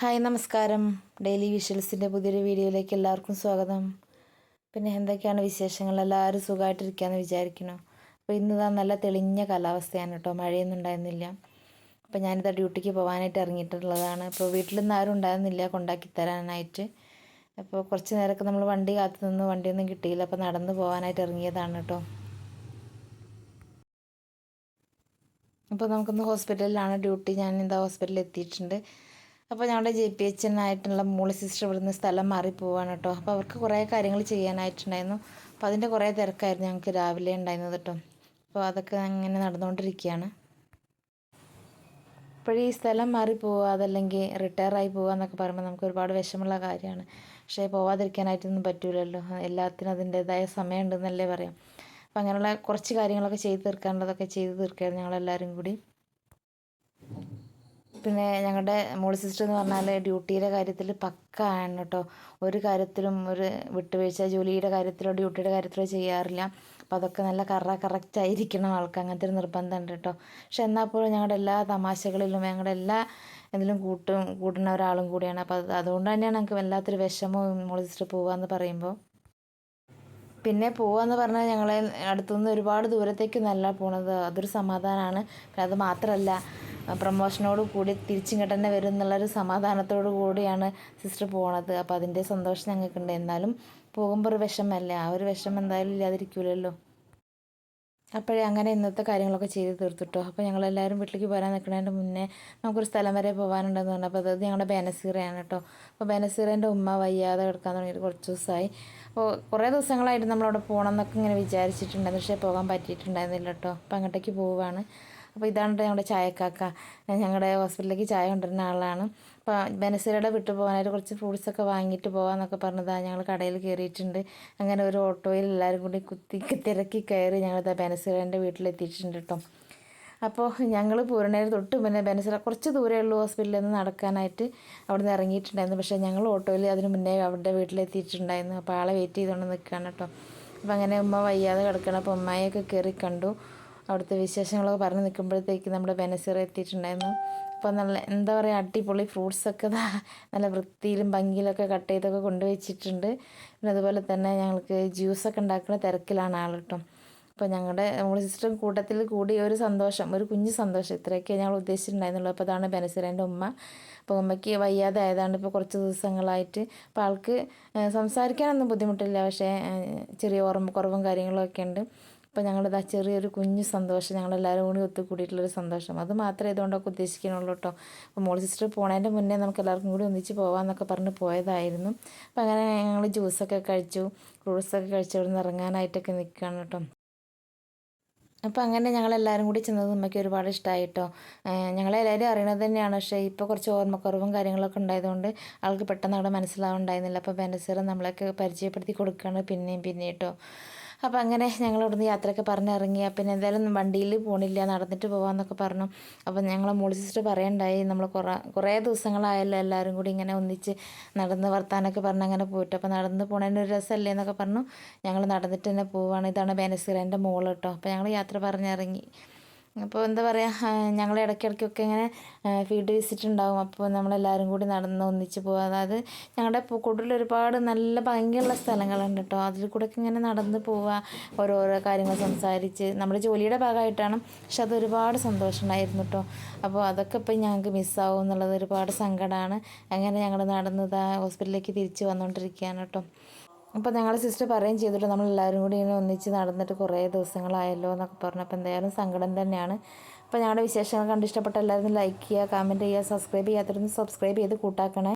Hi നമസ്കാരം. Daily വിഷ്വൽസിന്റെ പുതിയൊരു വീഡിയോയിലേക്ക് എല്ലാവർക്കും സ്വാഗതം. പിന്നെ എന്തൊക്കെയാണ് വിശേഷങ്ങൾ? എല്ലാവരും സുഖമായിട്ടിരിക്കുകയെന്ന് വിചാരിക്കുന്നു. അപ്പോൾ ഇന്ന് നല്ല തെളിഞ്ഞ കാലാവസ്ഥയാണ് കേട്ടോ. മഴയൊന്നും ഉണ്ടായിരുന്നില്ല. അപ്പോൾ ഞാനിതാ ഡ്യൂട്ടിക്ക് പോകാനായിട്ട് ഇറങ്ങിയിട്ടുള്ളതാണ്. ഇപ്പോൾ വീട്ടിൽ നിന്ന് ആരും ഉണ്ടായിരുന്നില്ല. കൊണ്ടാക്കി തരാനായിട്ട്. അപ്പോൾ കുറച്ച് നേരമൊക്കെ നമ്മൾ വണ്ടി കാത്തു നിന്ന്. വണ്ടിയൊന്നും കിട്ടിയില്ല. അപ്പോൾ നടന്ന് പോകാനായിട്ട് ഇറങ്ങിയതാണ് കേട്ടോ. അപ്പോൾ നമുക്കൊന്ന് ഹോസ്പിറ്റലിലാണ് ഡ്യൂട്ടി. ഞാൻ എന്താ ഹോസ്പിറ്റലിൽ എത്തിയിട്ടുണ്ട്. അപ്പോൾ ഞങ്ങളുടെ ജെ പി എച്ച് ആയിട്ടുള്ള മോളി സിസ്റ്റർ ഇവിടുന്ന് സ്ഥലം മാറി പോവാണ് കേട്ടോ അപ്പോൾ അവർക്ക് കുറേ കാര്യങ്ങൾ ചെയ്യാനായിട്ടുണ്ടായിരുന്നു. അപ്പോൾ അതിന്റെ കുറേ തിരക്കായിരുന്നു ഞങ്ങൾക്ക് രാവിലെ ഉണ്ടായിരുന്നത് കേട്ടോ അപ്പോൾ അതൊക്കെ അങ്ങനെ നടന്നുകൊണ്ടിരിക്കുകയാണ് അപ്പോൾ ഈ സ്ഥലം മാറി പോവുക അതല്ലെങ്കിൽ റിട്ടയർ ആയി പോവുക എന്നൊക്കെ പറയുമ്പോൾ നമുക്ക് ഒരുപാട് വിഷമമുള്ള കാര്യമാണ്. പക്ഷേ പോവാതിരിക്കാനായിട്ടൊന്നും പറ്റൂലല്ലോ. എല്ലാത്തിനും അതിന്റേതായ സമയമുണ്ടെന്നല്ലേ പറയാം. അപ്പോൾ അങ്ങനെയുള്ള കുറച്ച് കാര്യങ്ങളൊക്കെ ചെയ്ത് തീർക്കാനുള്ളതൊക്കെ ചെയ്ത് തീർക്കുകയായിരുന്നു ഞങ്ങളെല്ലാവരും കൂടി. പിന്നെ ഞങ്ങളുടെ മോളി സിസ്റ്റർ എന്ന് പറഞ്ഞാൽ ഡ്യൂട്ടിയുടെ കാര്യത്തിൽ പക്ക ആണ് കേട്ടോ ഒരു കാര്യത്തിലും ഒരു വിട്ടുവീഴ്ച ജോലിയുടെ കാര്യത്തിലോ ഡ്യൂട്ടിയുടെ കാര്യത്തിലോ ചെയ്യാറില്ല. അപ്പോൾ അതൊക്കെ നല്ല കറ കറക്റ്റ് ആയിരിക്കണം ആൾക്ക്. അങ്ങനത്തെ ഒരു നിർബന്ധമുണ്ട് കേട്ടോ പക്ഷെ എന്നാൽ പോലും ഞങ്ങളുടെ എല്ലാ തമാശകളിലും ഞങ്ങളുടെ എല്ലാ ഇതിലും കൂട്ടും കൂടുന്ന ഒരാളും കൂടിയാണ്. അപ്പോൾ അത് അതുകൊണ്ട് തന്നെയാണ് ഞങ്ങൾക്ക് വല്ലാത്തൊരു വിഷമവും മോളി സിസ്റ്റർ പോകാമെന്ന് പറയുമ്പോൾ പിന്നെ പോവാന്ന് പറഞ്ഞാൽ ഞങ്ങളെ അടുത്തുനിന്ന് ഒരുപാട് ദൂരത്തേക്ക് നല്ല പോണത് അതൊരു സമാധാനമാണ് പിന്നെ അത് മാത്രമല്ല പ്രമോഷനോട് കൂടി തിരിച്ചിങ്ങോട്ട് തന്നെ വരും എന്നുള്ളൊരു സമാധാനത്തോടു കൂടിയാണ് സിസ്റ്റർ പോണത്. അപ്പോൾ അതിന്റെ സന്തോഷം ഞങ്ങൾക്കുണ്ട്. എന്നാലും പോകുമ്പോൾ ഒരു വിഷമല്ലേ? ആ ഒരു വിഷമം എന്തായാലും ഇല്ലാതിരിക്കില്ലല്ലോ അപ്പോഴേ അങ്ങനെ ഇന്നത്തെ കാര്യങ്ങളൊക്കെ ചെയ്ത് തീർത്തിട്ടോ. അപ്പോൾ ഞങ്ങളെല്ലാവരും വീട്ടിലേക്ക് വരാൻ നിൽക്കുന്നതിന്റെ മുന്നേ നമുക്കൊരു സ്ഥലം വരെ പോകാനുണ്ടെന്ന് പറഞ്ഞു. അപ്പോൾ അത് ഞങ്ങളുടെ ബേനസീറയാണ് കേട്ടോ അപ്പോൾ ബേനസീറേന്റെ ഉമ്മ വയ്യാതെ കിടക്കാൻ തുടങ്ങിയിട്ട് കുറച്ച് ദിവസമായി അപ്പോൾ കുറേ ദിവസങ്ങളായിട്ട് നമ്മളവിടെ പോകണം എന്നൊക്കെ ഇങ്ങനെ വിചാരിച്ചിട്ടുണ്ടായിരുന്നു. പക്ഷേ പോകാൻ പറ്റിയിട്ടുണ്ടായിരുന്നില്ല കേട്ടോ അപ്പോൾ അങ്ങോട്ടേക്ക് പോവുകയാണ് അപ്പോൾ ഇതാണ് ഞങ്ങളുടെ ചായക്കാക്ക. ഞങ്ങളുടെ ഹോസ്പിറ്റലിലേക്ക് ചായ കൊണ്ടുവരുന്ന ആളാണ്. അപ്പോൾ ബനസീരയുടെ വിട്ടു പോകാനായിട്ട് കുറച്ച് ഫ്രൂട്ട്സൊക്കെ വാങ്ങിയിട്ട് പോകാമെന്നൊക്കെ പറഞ്ഞതാണ് ഞങ്ങൾ കടയിൽ കയറിയിട്ടുണ്ട് അങ്ങനെ ഒരു ഓട്ടോയിൽ എല്ലാവരും കൂടി കുത്തി തിരക്കി കയറി ഞങ്ങൾ ബനസീരേന്റെ വീട്ടിലെത്തിയിട്ടുണ്ട് കേട്ടോ അപ്പോൾ ഞങ്ങൾ പൂരണേര് തൊട്ട് പിന്നെ ബനസില കുറച്ച് ദൂരമേ ഉള്ളൂ ഹോസ്പിറ്റലിൽ നിന്ന് നടക്കാനായിട്ട് അവിടെ നിന്ന് ഇറങ്ങിയിട്ടുണ്ടായിരുന്നു. പക്ഷേ ഞങ്ങൾ ഓട്ടോയിൽ അതിന് മുന്നേ അവരുടെ വീട്ടിലെത്തിയിട്ടുണ്ടായിരുന്നു. അപ്പോൾ ആളെ വെയിറ്റ് ചെയ്തുകൊണ്ട് നിൽക്കുകയാണ് കേട്ടോ അപ്പോൾ അങ്ങനെ ഉമ്മ വയ്യാതെ കിടക്കണം അപ്പോൾ ഉമ്മയൊക്കെ കയറി കണ്ടു. അവിടുത്തെ വിശേഷങ്ങളൊക്കെ പറഞ്ഞ് നിൽക്കുമ്പോഴത്തേക്ക് നമ്മുടെ ബെനസിറ എത്തിയിട്ടുണ്ടായിരുന്നു. അപ്പോൾ നല്ല എന്താ പറയുക അടിപൊളി ഫ്രൂട്ട്സൊക്കെ നല്ല വൃത്തിയിലും ഭംഗിയിലൊക്കെ കട്ട് ചെയ്തൊക്കെ കൊണ്ടുവച്ചിട്ടുണ്ട്. പിന്നെ അതുപോലെ തന്നെ ഞങ്ങൾക്ക് ജ്യൂസൊക്കെ ഉണ്ടാക്കുന്ന തിരക്കിലാണ് ആൾ കേട്ടോ. അപ്പോൾ ഞങ്ങളുടെ നമ്മുടെ സിസ്റ്റർ കൂട്ടത്തിൽ കൂടി ഒരു സന്തോഷം ഒരു കുഞ്ഞു സന്തോഷം ഇത്രയൊക്കെ ഞങ്ങൾ ഉദ്ദേശിച്ചിട്ടുണ്ടായിരുന്നുള്ളൂ. അപ്പോൾ അതാണ് ബനസിറേന്റെ ഉമ്മ. അപ്പോൾ ഉമ്മയ്ക്ക് വയ്യാതെ ആയതാണ് ഇപ്പോൾ കുറച്ച് ദിവസങ്ങളായിട്ട് അപ്പോൾ ആൾക്ക് സംസാരിക്കാനൊന്നും ബുദ്ധിമുട്ടില്ല. പക്ഷേ ചെറിയ ഓർമ്മ കുറവും കാര്യങ്ങളൊക്കെ ഉണ്ട്. അപ്പോൾ ആ ചെറിയൊരു കുഞ്ഞു സന്തോഷം ഞങ്ങളെല്ലാവരും കൂടി ഒത്തുകൂടിയിട്ടുള്ളൊരു സന്തോഷം. അത് മാത്രമേ ഇതുകൊണ്ടൊക്കെ ഉദ്ദേശിക്കുന്നുള്ളൂ കേട്ടോ. അപ്പോൾ മോൾ സിസ്റ്റർ പോണതിന്റെ മുന്നേ നമുക്ക് എല്ലാവർക്കും കൂടി ഒന്നിച്ച് പോകാമെന്നൊക്കെ പറഞ്ഞ് പോയതായിരുന്നു. അപ്പോൾ അങ്ങനെ ഞങ്ങൾ ജ്യൂസൊക്കെ കഴിച്ചു ഫ്രൂട്ട്സൊക്കെ കഴിച്ചു അവിടെ നിന്ന് ഇറങ്ങാനായിട്ടൊക്കെ നിൽക്കുകയാണ് കേട്ടോ. അപ്പോൾ അങ്ങനെ ഞങ്ങളെല്ലാവരും കൂടി ചെന്നത് അമ്മയ്ക്ക് ഒരുപാട് ഇഷ്ടമായി കേട്ടോ. ഞങ്ങളെല്ലാവരും അറിയണത് തന്നെയാണ്. പക്ഷേ ഇപ്പോൾ കുറച്ച് ഓർമ്മക്കുറവും കാര്യങ്ങളൊക്കെ ഉണ്ടായതുകൊണ്ട് ആൾക്ക് പെട്ടെന്ന് അവിടെ മനസ്സിലാവുണ്ടായിരുന്നില്ല. അപ്പോൾ ബെനസീർ നമ്മളൊക്കെ പരിചയപ്പെടുത്തി കൊടുക്കുകയാണ് പിന്നെയും പിന്നെ കേട്ടോ. അപ്പോൾ അങ്ങനെ ഞങ്ങൾ ഇവിടുന്ന് യാത്രയൊക്കെ പറഞ്ഞിറങ്ങി. പിന്നെ എന്തായാലും വണ്ടിയിൽ പോണില്ല നടന്നിട്ട് പോകാമെന്നൊക്കെ പറഞ്ഞു. അപ്പോൾ ഞങ്ങൾ മോളി സിസ്റ്റർ പറയണ്ടായി നമ്മൾ കുറേ കുറേ ദിവസങ്ങളായല്ലോ എല്ലാവരും കൂടി ഇങ്ങനെ ഒന്നിച്ച് നടന്ന് വർത്താനൊക്കെ പറഞ്ഞ് അങ്ങനെ പോയിട്ട്. അപ്പോൾ നടന്ന് പോണതിന് ഒരു രസമല്ലേ എന്നൊക്കെ പറഞ്ഞു. ഞങ്ങൾ നടന്നിട്ട് തന്നെ പോവുകയാണ് ഇതാണ് ബേനസീറേന്റെ മോൾ കേട്ടോ അപ്പോൾ ഞങ്ങൾ യാത്ര പറഞ്ഞിറങ്ങി. അപ്പോൾ എന്താ പറയുക ഞങ്ങൾ ഇടയ്ക്കിടയ്ക്കൊക്കെ ഇങ്ങനെ ഫീൽഡ് വിസിറ്റ് ഉണ്ടാകും അപ്പോൾ നമ്മളെല്ലാവരും കൂടി നടന്ന് ഒന്നിച്ച് പോകുക അതായത് ഞങ്ങളുടെ പൂക്കോട്ടിൽ ഒരുപാട് നല്ല ഭംഗിയുള്ള സ്ഥലങ്ങളുണ്ട് കേട്ടോ. അതിൽ കൂടെ ഒക്കെ ഇങ്ങനെ നടന്ന് പോവുക ഓരോരോ കാര്യങ്ങൾ സംസാരിച്ച്. നമ്മുടെ ജോലിയുടെ ഭാഗമായിട്ടാണ് പക്ഷെ അതൊരുപാട് സന്തോഷമുണ്ടായിരുന്നു സന്തോഷം കേട്ടോ. അപ്പോൾ അതൊക്കെ ഇപ്പം ഞങ്ങൾക്ക് മിസ്സാവും എന്നുള്ളത് ഒരുപാട് സങ്കടമാണ്. അങ്ങനെ ഞങ്ങൾ നടന്നതാ ഹോസ്പിറ്റലിലേക്ക് തിരിച്ച് വന്നുകൊണ്ടിരിക്കുകയാണ് കേട്ടോ. അപ്പോൾ ഞങ്ങളുടെ സിസ്റ്റർ പറയുകയും ചെയ്തിട്ട് നമ്മൾ എല്ലാവരും കൂടി ഇങ്ങനെ ഒന്നിച്ച് നടന്നിട്ട് കുറേ ദിവസങ്ങളായല്ലോ എന്നൊക്കെ പറഞ്ഞപ്പോൾ എന്തായാലും സങ്കടം തന്നെയാണ്. അപ്പോൾ ഞങ്ങളുടെ വിശേഷങ്ങൾ കണ്ടിഷ്ടപ്പെട്ട എല്ലാവരും ലൈക്ക് ചെയ്യുക കമന്റ് ചെയ്യുക സബ്സ്ക്രൈബ് ചെയ്യാത്തവരും സബ്സ്ക്രൈബ് ചെയ്ത് കൂട്ടാക്കണേ.